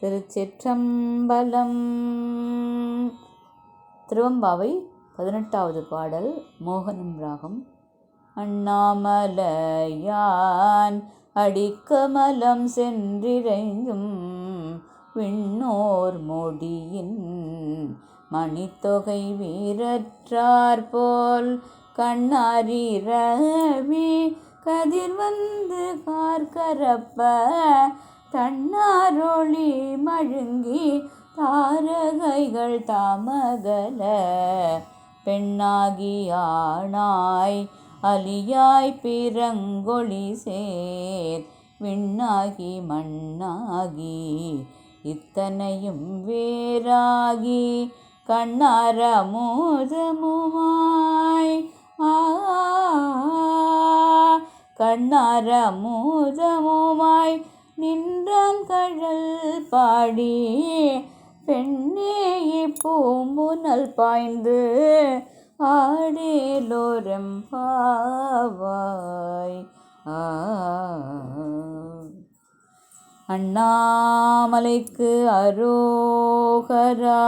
திருச்சிற்றம்பலம். திருவம்பாவை பதினெட்டாவது பாடல் மோகனம் ராகம். அண்ணாமலையான் அடிக்கமலம் சென்றிரைந்தும் விண்ணோர் மொடியின் மணித்தொகை வீரற்றார் போல் கண்ணாரிரவி கதிர் வந்து கார்கரப்ப தன்னாரொளி மழுங்கி தாரகைகள் தாமகல. பெண்ணாகி ஆணாய் அலியாய் பிறங்கொழி சேர். விண்ணாகி மண்ணாகி இத்தனையும் வேறாகி கண்ணார மோதமுமாய். ஆ கண்ணார மோதமுமாய் நின்றான் கழல் பாடி. பெண்ணே பூம்புனல் பாய்ந்து ஆடேலோரம் பாவாய். அண்ணாமலைக்கு அரோகரா.